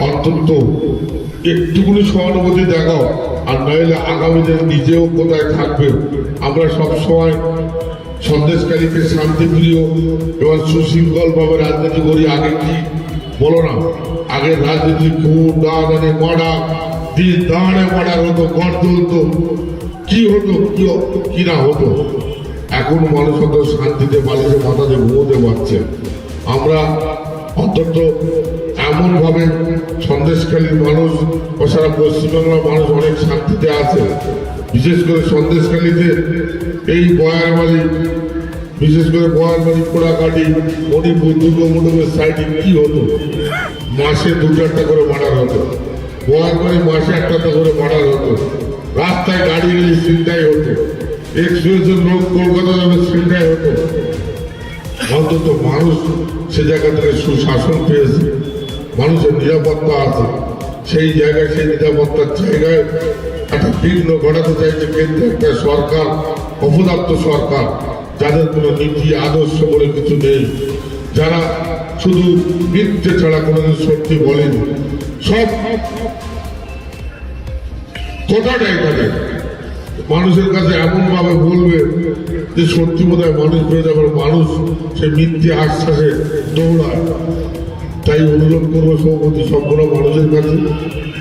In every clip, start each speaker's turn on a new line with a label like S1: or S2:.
S1: অন্তত একটুকুনি সহানুভূতি দেখাও, আর নইলে আগামী দিন নিজেও কোথায় থাকবে? আমরা সব সময় সন্দেশকারীকে শান্তিপ্রিয় এবং সুশৃঙ্খল ভাবে রাজনীতি করি, আগে কি? বলো না। আগে রাজনীতি খুন দাঁড়ানে মারা দিন দাঁড়ে মারার হতো, গর্ত হতো। কি হতো? কি কি না হতো? এখন মানুষ হয়তো শান্তিতে বালিতে মাথাতে ঘুমোতে পারছে আমরা অন্তত এমন ভাবে সন্দেশকালীর মানুষ ও সারা পশ্চিমবাংলার মানুষ অনেক শান্তিতে আছে। বিশেষ করে সন্দেশকালীতে এই বয়ারবাড়ি বিশেষ করে বয়ারবাড়ি পোড়াকাটি মণিপুর, দুর্গা মণ্ডপের সাইডে কি হতো? মাসে দু চারটা করে মার্ডার হতো। বয়ারবাড়ি মাসে একটা করে মার্ডার হতো। রাস্তায় গাড়ি গেলে চিন্তাই হতো। এক্সপ্রেসের লোক কলকাতা যাবে চিন্তাই হতো। অন্তত মানুষ সে জায়গা থেকে সুশাসন পেয়েছে। মানুষের নিরাপত্তা আছে। সেই জায়গায়, সেই নিরাপত্তার জায়গায় একটা বিঘ্ন ঘটাতে চাইছে কেন্দ্রে একটা সরকার, অপদার্থ সরকার, যাদের কোনো নীতি, আদর্শ বলে কিছু নেই। যারা শুধু মিথ্যে ছাড়া কোনোদিন সত্যি বলেনি। সব কথাটাই তাদের। মানুষের কাছে এমন ভাবে বলবে যে সত্যি বোধ হয় মানুষ বেড়ে যাবে মানুষ সে মিথ্যে আশ্বাসে দৌড়ায়। তাই অনুরোধ করব সভাপতি, সম্পূর্ণ মানুষের কাছে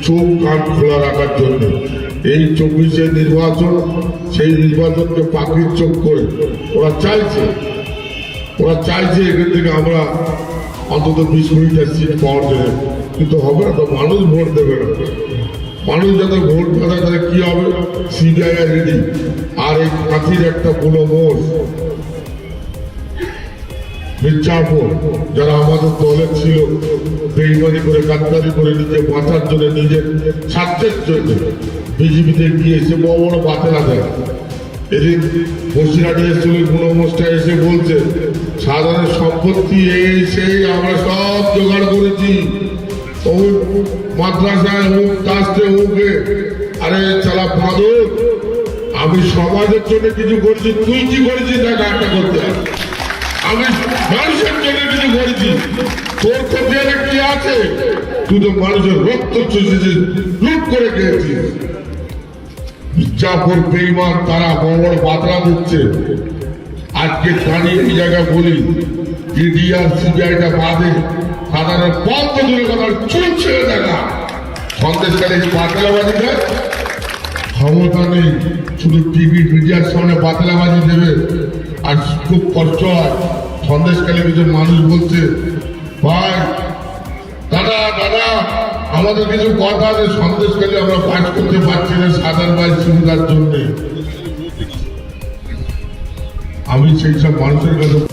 S1: চোখ কান খোলা রাখার জন্য। এই চব্বিশের নির্বাচন, সেই নির্বাচনকে পাখির চোখ করে ওরা চাইছে। ওরা চাইছে এখান থেকে আমরা অন্তত বিশ মিনিটের সিট পাওয়ার জন্য। কিন্তু হবে না তো মানুষ ভোট দেবে না। মানুষ যাতে ভোট পায় তাহলে কি হবে? সিবিআই রেডি আর এই কাঁথির একটা বুড়ো মোষ। মির্জাপুর, যারা আমাদের দলে ছিল, বেইমানি করে, গাদ্দারি করে নিজে বাঁচার জন্য, নিজের স্বার্থের জন্য বিজেপিতে গিয়ে এসে বড় বড় বাতেলা দেয়। এদিন বসিরহাটে এসেছিল গুণমোষটা এসে বলছে, সাধারণ সম্পত্তি এই, সেই, আমরা সব জোগাড় করেছি। ও মাদ্রাসায় হোক ট্রাস্টে হোক। আরে চালা বাদর, আমি সমাজের জন্য কিছু করছি, তুই কি করেছিস? না একটা করতে আমি মানুষের জন্য কিছু করেছি। তোর খতিয়ানে কি আছে? তুই তো মানুষের রক্ত চুষেছিস, লুট করে খেয়েছিস। মির্জাপুর বেইমান তারা বড় বাতলা দিচ্ছে। আজকে দাঁড়িয়ে এই জায়গায় বলি ইডি সিবিআইটা বাদে সাধারণ পথ দূরে কথা চুল ছেড়ে দেখা। সন্দেশকারী দেয়। ক্ষমতা নেই, শুধু টিভি, মিডিয়ার সামনে বাতলাবাজি দেবে। আর খুব কষ্ট হয় সন্দেশকালে কিছু মানুষ বলছে, ভাই, দাদা দাদা, আমাদের কিছু কথা আছে সন্দেশকালে আমরা পাঠ করতে পারছি না, সাধারণ ভাই সুবিধার জন্যে। আমি সেই সব মানুষের কাছে